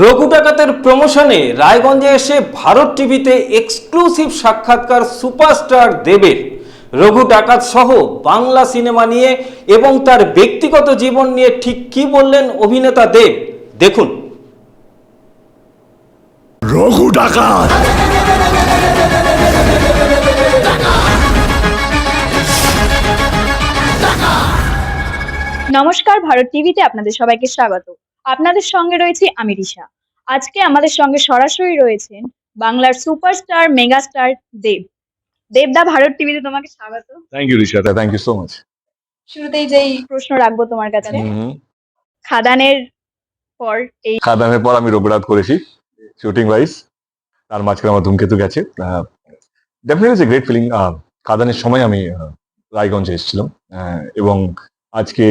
রঘু ডাকাতের প্রমোশনে রায়গঞ্জে এসে ভারত টিভিতে এক্সক্লুসিভ সাক্ষাৎকার সুপারস্টার দেবের। রঘু ডাকাত সহ বাংলা সিনেমা নিয়ে এবং তার ব্যক্তিগত জীবন নিয়ে ঠিক কি বললেন অভিনেতা দেব? দেখুন। রঘু ডাকাত! নমস্কার ভারত টিভিতে আপনাদের সবাইকে স্বাগত। আপনাদের সঙ্গে রয়েছি আমি রিশা। আজকে আমাদের সঙ্গে সরাসরি রয়েছেন বাংলার সুপারস্টার মেগাস্টার দেব। দেবদা ভারত টিভিতে তোমাকে স্বাগত। থ্যাংক ইউ রিশাদা থ্যাংক ইউ সো মাচ শুরুতেই যেই প্রশ্ন রাখব তোমার কাছে খাদানের পর এই খাদানের পর আমি রঘুরাত করেছি শুটিং ওয়াইজ তার মাঝখানে আমার ধূমকেতু গেছে। ডেফিনেটলি গ্রেট ফিলিং খাদানের সময় আমি রায়গঞ্জে এসেছিলাম। এবং আজকে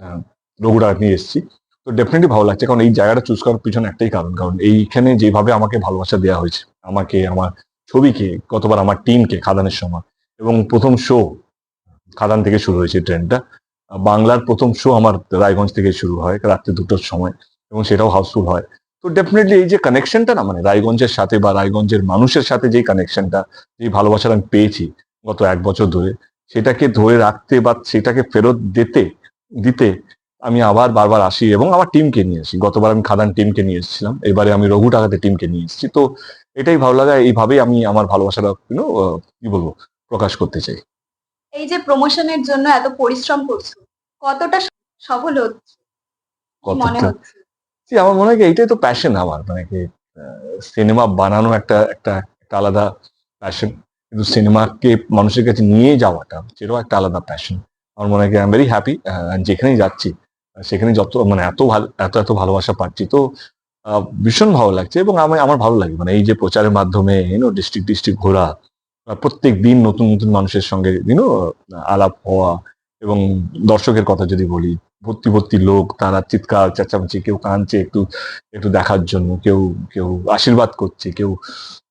আহ, রঘুরাত নিয়ে এসেছি। তো ডেফিনেটলি ভালো লাগছে। কারণ এই জায়গাটা চুজ করার পিছনে একটাই কারণ। কারণ এইখানে যেভাবে আমাকে ভালোবাসা দেওয়া হয়েছে, আমাকে, আমার ছবিকে কতবার আমার টিমকে খাদানের সময়, এবং প্রথম শো খাদান থেকে শুরু হয়েছে ট্রেনটা, বাংলার প্রথম শো আমার রায়গঞ্জ থেকে শুরু হয়, রাত্রি দুটোর সময়, এবং সেটাও হাউসফুল হয়। তো ডেফিনেটলি এই যে কানেকশনটা না মানে রায়গঞ্জের সাথে বা রায়গঞ্জের মানুষের সাথে যে কানেকশনটা যে ভালোবাসাটা আমি পেয়েছি গত এক বছর ধরে, সেটাকে ধরে রাখতে বা সেটাকে ফেরত দিতে দিতে আমি আবার বারবার আসি এবং আমার টিমকে নিয়ে আসি। গতবার আমি খাদান টিমকে নিয়ে এসেছিলাম এবারে আমি রঘু টাকাতে টিমকে নিয়ে এসেছি। তো এটাই ভালো লাগা এইভাবেই আমি আমার ভালোবাসাটা ইউনো কি বলব প্রকাশ করতে চাই। এই যে প্রমোশনের জন্য এত পরিশ্রম করছ কতটা সফল হচ্ছে? মনে হচ্ছে? আমার মনে হয় এইটাই তো প্যাশন আমার মানে কি সিনেমা বানানো একটা একটা একটা আলাদা প্যাশন কিন্তু সিনেমাকে মানুষের কাছে নিয়ে যাওয়াটা সেটাও একটা আলাদা প্যাশন আমার মনে হয় আই এম ভেরি হ্যাপি যেখানেই যাচ্ছি সেখানে যত মানে এত ভালো, এত এত ভালোবাসা পাচ্ছি। তো ভীষণ ভালো লাগছে এবং আমি, আমার ভালো লাগে। মানে এই যে প্রচারের মাধ্যমে ইউনো ডিস্ট্রিক্ট ডিস্ট্রিক্ট ঘোরা প্রত্যেক দিন নতুন নতুন মানুষের সঙ্গে ইউনো আলাপ হওয়া এবং দর্শকের কথা যদি বলি, ভর্তি ভর্তি লোক, তারা চিৎকার, চেঁচামেচি, কেউ কাঁদছে একটু একটু দেখার জন্য, কেউ কেউ আশীর্বাদ করছে, কেউ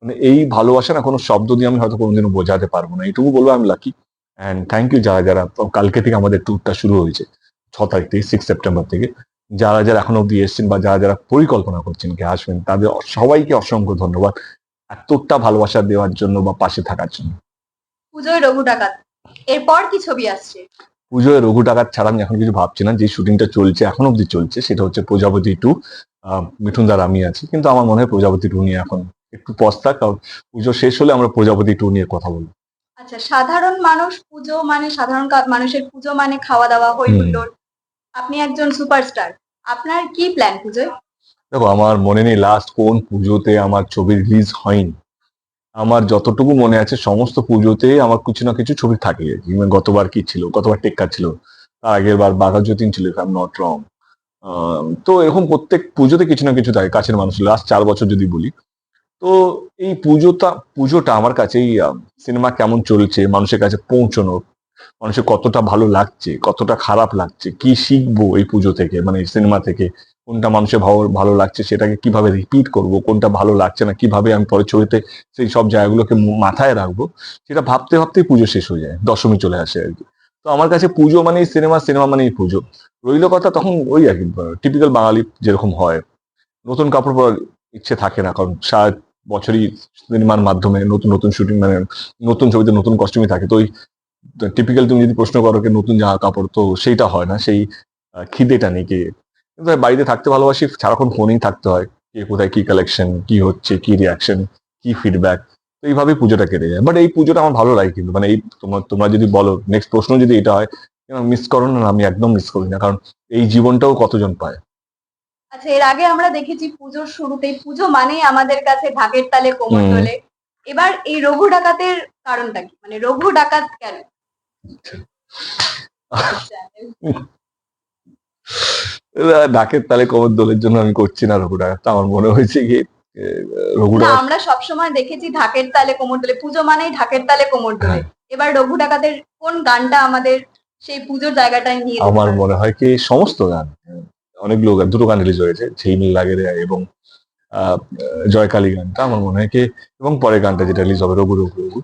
মানে এই ভালোবাসা না কোনো শব্দ দিয়ে আমি হয়তো কোনোদিনও বোঝাতে পারব না। এইটুকু বলব আমি লাকি অ্যান্ড থ্যাংক ইউ যারা যারা কালকে থেকে আমাদের ট্যুরটা শুরু হয়েছে। ছ তারিখ থেকে সিক্স সেপ্টেম্বর থেকে যারা যারা এখন অব্দি এসছেন বা যারা যারা পরিকল্পনা করছেন কি আসবেন তাদের সবাইকে অসংখ্য ধন্যবাদ এতটা ভালোবাসা দেওয়ার জন্য বা পাশে থাকার জন্য। পুজোয় রঘু ডাকাত এরপর কি ছবি আসছে? পুজোয় রঘু ডাকাত ছাড়া আমি এখন কিছু ভাবছি না যে শুটিংটা চলছে এখন অব্দি চলছে সেটা হচ্ছে প্রজাপতি টু মিঠুন দার আমি আছি কিন্তু আমার মনে হয় প্রজাপতি টু নিয়ে এখন একটু পস্তা কারণ পুজো শেষ হলে আমরা প্রজাপতি টু নিয়ে কথা বলব। আচ্ছা সাধারণ মানুষ পুজো মানে সাধারণ মানুষের পুজো মানে খাওয়া দাওয়া হই হুল্লোড় আপনি একজন সুপারস্টার, আপনার কি প্ল্যান পুজোয়? দেখো, আমার মনে নেই লাস্ট কোন পুজোতে আমার ছবি রিলিজ হয়নি। আমার যতটুকু মনে আছে, সমস্ত পুজোতে আমার কিছু না কিছু ছবি থাকে। গতবার কি ছিল, গতবার টেক্কা ছিল, তার আগের বার বাঘা যতীন ছিল আই নট রং তো এরকম প্রত্যেক পুজোতে কিছু না কিছু থাকে, কাছের মানুষ। লাস্ট চার বছর যদি বলি, তো এই পুজোটা পুজোটা আমার কাছে এই সিনেমা কেমন চলছে, মানুষের কাছে পৌঁছানো মানুষের কতটা ভালো লাগছে, কতটা খারাপ লাগছে, কি শিখব এই পুজো থেকে মানে সিনেমা থেকে, কোনটা মানুষের ভালো ভালো লাগছে সেটাকে কীভাবে রিপিট করব, কোনটা ভালো লাগছে না, কীভাবে আমি পরের ছবিতে সেই সব জায়গাগুলোকে মাথায় রাখব, সেটা ভাবতে ভাবতেই পুজো শেষ হয়ে যায়, দশমী চলে আসে আর কি। তো আমার কাছে পুজো মানেই সিনেমা সিনেমা মানেই পুজো। রইল কথা তখন ওই আর কি টিপিক্যাল বাঙালি যেরকম হয়। নতুন কাপড় পরার ইচ্ছে থাকে না, কারণ সারা বছরই সিনেমার মাধ্যমে নতুন নতুন শুটিং মানে নতুন ছবিতে নতুন কস্টিউমই থাকে। তো ওই টিপিক্যাল তুমি যদি প্রশ্ন করো নতুন জামা কাপড়? তো সেইটা হয় না সেই খিদেটা নেই কি? কিন্তু বাড়িতে থাকতে ভালোবাসি সারাক্ষণ ফোনেই থাকতে হয় কে কোথায় কি কালেকশন কি হচ্ছে কি রিয়াকশন কি ফিডব্যাক তো এইভাবেই পুজোটা কেটে যায়। বাট এই পুজোটা আমার ভালো লাগে কিন্তু মানে এই তোমার তোমরা যদি বলো নেক্সট প্রশ্ন যদি এটা হয় মিস করো না আমি একদম মিস করি না কারণ এই জীবনটাও কতজন পায়? আচ্ছা এর আগে আমরা দেখেছি পুজোর শুরুতেই পুজো মানেই আমাদের কাছে ঢাকের তালে কোমর। তোলে। এবার এই রঘু ডাকাতের কারণটা কি? মানে রঘু ডাকাত কেন? ডাকের তালে কবর দোলের জন্য আমি করছি না রঘু ডাকাত আমার মনে হয়েছে কি রঘু না ডাকাত আমরা সবসময় দেখেছি ঢাকের তালে কোমর তোলে পুজো মানেই ঢাকের তালে কোমর তোলে হ্যাঁ। এবার রঘু ডাকাতের কোন গানটা আমাদের সেই পুজোর জায়গাটায় নিয়ে আমার মনে হয় কি সমস্ত গান অনেকগুলো গান দুটো গান রিলিজ হয়েছে ঝিমিল লাগে এবং আহ, জয়কালী গানটা আমার মনে হয় কি এবং পরের গানটা যেটা রিলিজ হবে রঘু রঘু রঘু।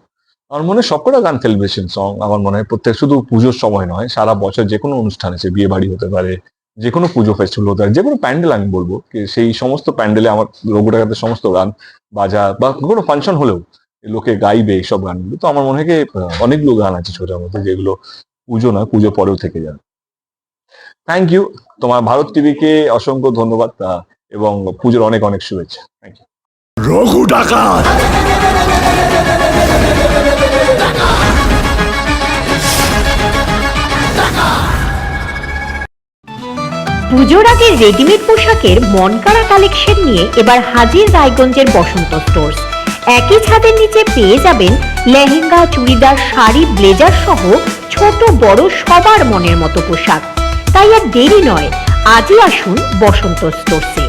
আমার মনে হয় সবকটা গান সেলিব্রেশন সং আমার মনে হয়। প্রত্যেক শুধু পুজোর সময় নয়, সারা বছর যে কোনো অনুষ্ঠান আছে, বিয়ে বাড়ি হতে পারে, যে কোনো পুজো ফেস্টিভ্যাল হতে পারে, যে কোনো প্যান্ডেল আমি বলব সেই সমস্ত প্যান্ডেলে আমার রঘু ডাকাতের সমস্ত গান বাজা বা কোনো ফাংশন হলেও লোকে গাইবে এইসব গানগুলো। তো আমার মনে হয় অনেকগুলো গান আছে ছোটার মধ্যে যেগুলো পুজো নয়, পুজো পরেও থেকে যাবে থ্যাংক ইউ তোমার ভারত টিভিকে অসংখ্য ধন্যবাদ এবং পুজোর অনেক অনেক শুভেচ্ছা। থ্যাংক ইউ রঘু ডাকাত পুজোর আগে রেডিমেড পোশাকের মনকাড়া কালেকশন নিয়ে এবার হাজির রায়গঞ্জের বসন্ত স্টোর্স একই ছাদের নিচে পেয়ে যাবেন লেহেঙ্গা, চুড়িদার, শাড়ি, ব্লেজার সহ ছোট, বড়, সবার মনের মতো পোশাক। তাই আর দেরি নয়, আজই আসুন বসন্ত স্টোরসে